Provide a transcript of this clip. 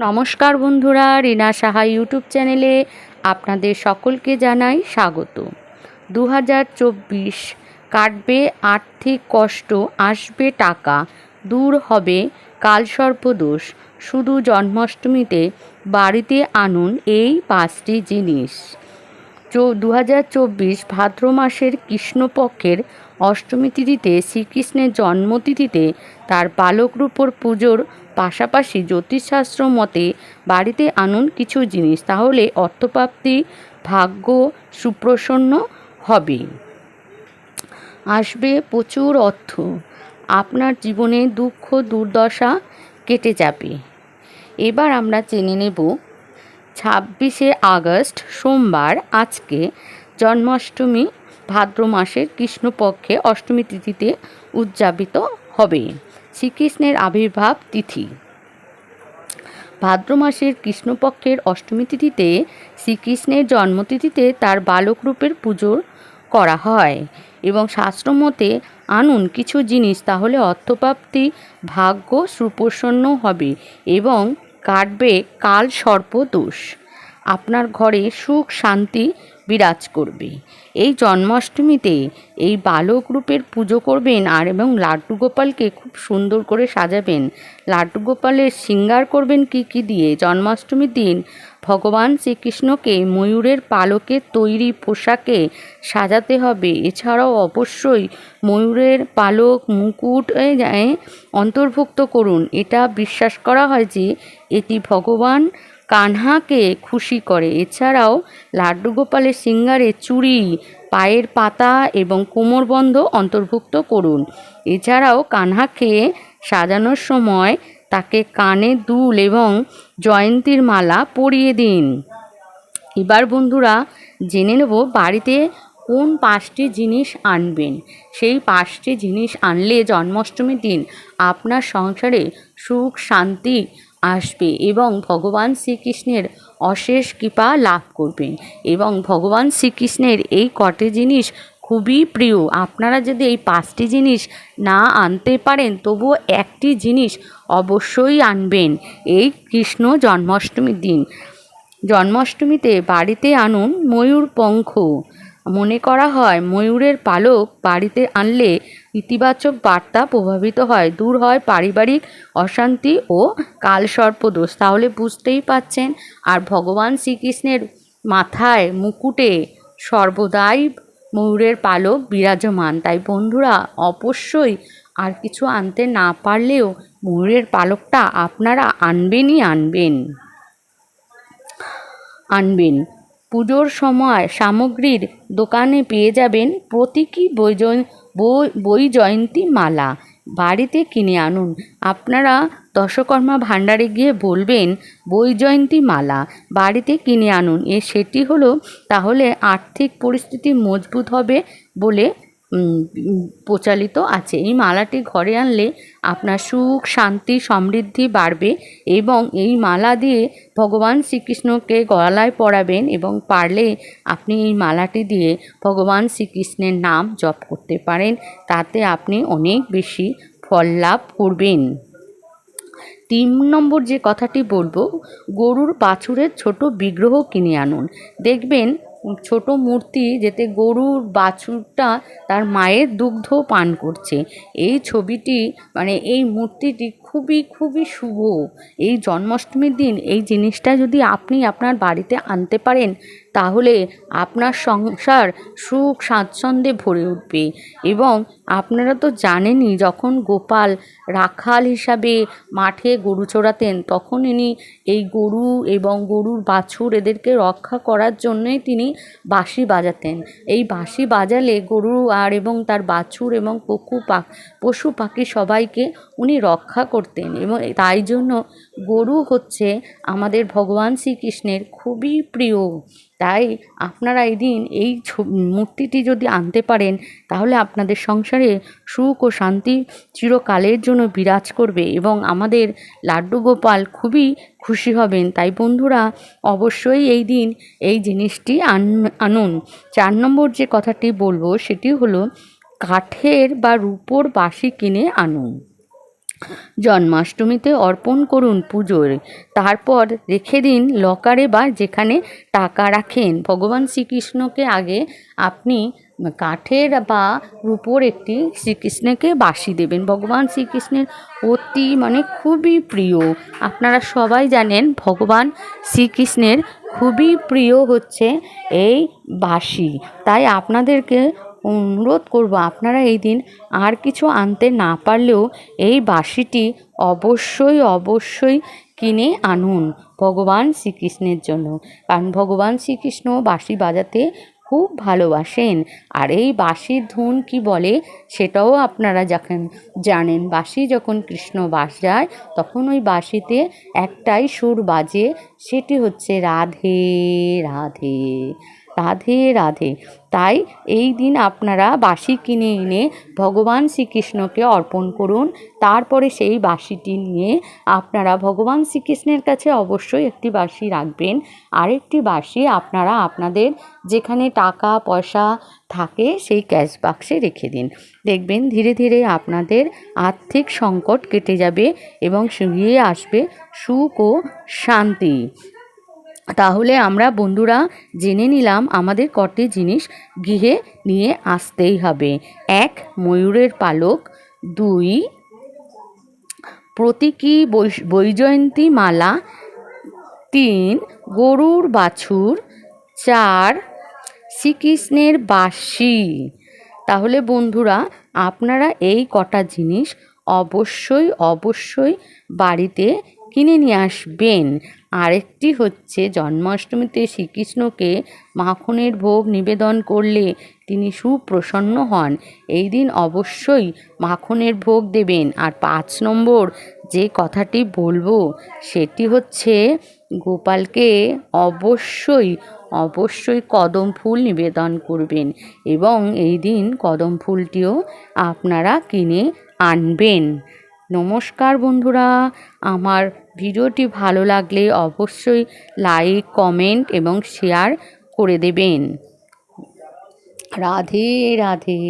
নমস্কার বন্ধুরা, রিনা সাহা ইউটিউব চ্যানেলে আপনাদের সকলকে জানাই স্বাগত। দু হাজার চব্বিশ কাটবে, আর্থিক কষ্ট, আসবে টাকা, দূর হবে কালসর্পদোষ শুধু জন্মাষ্টমীতে বাড়িতে আনুন এই পাঁচটি জিনিস। দু হাজার চব্বিশ ভাদ্র মাসের কৃষ্ণপক্ষের অষ্টমী তিথিতে শ্রীকৃষ্ণের জন্মতিথিতে তার বালকরূপর পুজোর পাশাপাশি জ্যোতিষশাস্ত্র মতে বাড়িতে আনুন কিছু জিনিস, তাহলে অর্থপ্রাপ্তি ভাগ্য সুপ্রসন্ন হবে। আসবে প্রচুর অর্থ। আপনার জীবনে দুঃখ দুর্দশা কেটে যাবে। এবার আমরা জেনে নেব ছাব্বিশে আগস্ট, সোমবার আজকে জন্মাষ্টমী, ভাদ্র মাসের কৃষ্ণপক্ষে অষ্টমী তিথিতে উদযাপিত হবে। শ্রীকৃষ্ণের আবির্ভাব তিথি। ভাদ্র মাসের কৃষ্ণপক্ষের অষ্টমী তিথিতে শ্রীকৃষ্ণের জন্মতিথিতে তার বালক রূপের পুজো করা হয় এবং শাস্ত্রমতে আনুন কিছু জিনিস, তাহলে অর্থপ্রাপ্তি ভাগ্য সুপ্রসন্ন হবে এবং কাটবে কাল সর্প দোষ আপনার ঘরে সুখ শান্তি বিরাজ করবে। এই জন্মাষ্টমীতে এই বালক রূপের পুজো করবেন আর এবং লাড্ডু গোপালকে খুব সুন্দর করে সাজাবেন। লাড্ডু গোপালের শৃঙ্গার করবেন কি কি দিয়ে? জন্মাষ্টমীর দিন ভগবান শ্রীকৃষ্ণকে ময়ূরের পালকের তৈরি পোশাকে সাজাতে হবে। এছাড়াও অবশ্যই ময়ূরের পালক মুকুট অন্তর্ভুক্ত করুন। এটা বিশ্বাস করা হয় যে এটি ভগবান কানহাকে খুশি করে। এছাড়াও লাড্ডু গোপালের সিঙ্গারে চুড়ি, পায়ের পাতা এবং কোমরবন্ধ অন্তর্ভুক্ত করুন। এছাড়াও কানহাকে সাজানোর সময় তাকে কানে দুল এবং জয়ন্তীর মালা পরিয়ে দিন। এবার বন্ধুরা, জেনে নেব বাড়িতে কোন পাঁচটি জিনিস আনবেন। সেই পাঁচটি জিনিস আনলে জন্মাষ্টমীর দিন আপনার সংসারে সুখ, শান্তি আসবে এবং ভগবান শ্রীকৃষ্ণের অশেষ কৃপা লাভ করবেন। এবং ভগবান শ্রীকৃষ্ণের এই কটে জিনিস খুবই প্রিয়। আপনারা যদি এই পাঁচটি জিনিস না আনতে পারেন, তবুও একটি জিনিস অবশ্যই আনবেন। এই কৃষ্ণ জন্মাষ্টমীর দিন। জন্মাষ্টমীতে বাড়িতে আনুন ময়ূর পঙ্খ। মনে করা হয়, ময়ূরের পালক বাড়িতে আনলে ইতিবাচক বার্তা প্রভাবিত হয়। দূর হয় পারিবারিক অশান্তি ও কালসর্পদোষ। তাহলে বুঝতেই পাচ্ছেন, আর ভগবান শ্রীকৃষ্ণের মাথায় মুকুটে সর্বদাই ময়ূরের পালক বিরাজমান। তাই বন্ধুরা, অবশ্যই আর কিছু আনতে না পারলেও ময়ূরের পালকটা আপনারা আনবেনই আনবেন। আনবেন। পুজোর সময় সামগ্রীর দোকানে পেয়ে যাবেন প্রতীকী বই জয়ন্তী মালা। বাড়িতে কিনে আনুন। আপনারা দশকর্মা ভাণ্ডারে গিয়ে বলবেন, বৈজয়ন্তী মালা, বাড়িতে কিনে আনুন। এ সেটি হলো, তাহলে আর্থিক পরিস্থিতি মজবুত হবে বলে প্রচালিত আছে। এই মালাটি ঘরে আনলে আপনার সুখ, শান্তি, সমৃদ্ধি বাড়বে এবং এই মালা দিয়ে ভগবান শ্রীকৃষ্ণকে গলায় পরাবেন এবং পারলে আপনি এই মালাটি দিয়ে ভগবান শ্রীকৃষ্ণের নাম জপ করতে পারেন। তাতে আপনি অনেক বেশি ফল লাভ করবেন। তিন নম্বর যে কথাটি বলব, গরুর বাছুরের ছোট বিগ্রহ কিনে আনুন। দেখবেন ছোট মূর্তি যেতে গরুর বাছুরটা তার মায়ের দুগ্ধ পান করছে। এই ছবিটি মানে এই মূর্তিটি খুবই খুবই শুভ। এই জন্মাষ্টমীর দিন এই জিনিসটা যদি আপনি আপনার বাড়িতে আনতে পারেন তাহলে আপনার সংসার সুখ স্বাচ্ছন্দ্যে ভরে উঠবে। এবং আপনারা তো জানেনই, যখন গোপাল রাখাল হিসাবে মাঠে গরু চড়াতেন, তখন ইনি এই গরু এবং গরুর বাছুর এদেরকে রক্ষা করার জন্যই তিনি বাঁশি বাজাতেন। এই বাঁশি বাজালে গরু আর এবং তার বাছুর এবং পশু পাখ পশু পাখি সবাইকে উনি রক্ষা করতেন। এবং তাই জন্য গরু হচ্ছে আমাদের ভগবান শ্রীকৃষ্ণের খুবই প্রিয় তাই আপনারা এই দিন এই মূর্তিটি যদি আনতে পারেন, তাহলে আপনাদের সংসারে সুখ ও শান্তি চিরকালের জন্য বিরাজ করবে এবং আমাদের লাড্ডু গোপাল খুবই খুশি হবেন। তাই বন্ধুরা, অবশ্যই এই দিন এই জিনিসটি আনুন। চার নম্বর যে কথাটি বলব, সেটি হলো, কাঠের বা রূপোর বাঁশি কিনে আনুন। জন্মাষ্টমীতে অর্পণ করুন পুজোর। তারপর রেখে দিন লকারে বা যেখানে টাকা রাখেন। ভগবান শ্রীকৃষ্ণকে আগে আপনি কাঠের বা রূপোর একটি শ্রীকৃষ্ণকে বাসি দেবেন। ভগবান শ্রীকৃষ্ণের অতি মানে খুবই প্রিয়। আপনারা সবাই জানেন ভগবান শ্রীকৃষ্ণের খুবই প্রিয় হচ্ছে এই বাসি তাই আপনাদেরকে অনুরোধ করব আপনারা এই দিন আর কিছু আনতে না পারলেও এই বাঁশিটি অবশ্যই অবশ্যই কিনে আনুন ভগবান শ্রীকৃষ্ণের জন্য। কারণ ভগবান শ্রীকৃষ্ণ বাঁশি বাজাতে খুব ভালোবাসেন। আর এই বাঁশির ধুন কি বলে সেটাও আপনারা যখন জানেন। বাঁশি যখন কৃষ্ণ বাজায় তখন ওই বাঁশিতে একটাই সুর বাজে, সেটি হচ্ছে রাধে রাধে। রাধে রাধে। তাই এই দিন আপনারা বাঁশি কিনে এনে ভগবান শ্রীকৃষ্ণকে অর্পণ করুন। তারপরে সেই বাঁশিটি নিয়ে আপনারা ভগবান শ্রীকৃষ্ণের কাছে অবশ্যই একটি বাঁশি রাখবেন। আরেকটি বাঁশি আপনারা আপনাদের যেখানে টাকা, পয়সা থাকে সেই ক্যাশ বাক্সে রেখে দিন। দেখবেন ধীরে ধীরে আপনাদের আর্থিক সংকট কেটে যাবে এবং ফিরিয়ে আসবে সুখ ও শান্তি। তাহলে আমরা বন্ধুরা জেনে নিলাম আমাদের কটি জিনিস গৃহে নিয়ে আসতেই হবে। এক, ময়ূরের পালক। দুই, প্রতীকী বৈজয়ন্তী মালা তিন, গরুর বাছুর। চার, শ্রীকৃষ্ণের বাঁশি। তাহলে বন্ধুরা, আপনারা এই কটা জিনিস অবশ্যই অবশ্যই বাড়িতে কিনে নিয়ে আসবেন। আরেকটি হচ্ছে, জন্মাষ্টমীতে শ্রীকৃষ্ণকে মাখনের ভোগ নিবেদন করলে তিনি সুপ্রসন্ন হন। এই দিন অবশ্যই মাখনের ভোগ দেবেন। আর পাঁচ নম্বর, যে কথাটি বলব, সেটি হচ্ছে, গোপালকে অবশ্যই অবশ্যই কদম ফুল নিবেদন করবেন এবং এই দিন কদম ফুলটিও আপনারা কিনে আনবেন। নমস্কার বন্ধুরা। আমার ভিডিওটি ভালো লাগলে অবশ্যই লাইক কমেন্ট এবং শেয়ার করে দেবেন। রাধে রাধে।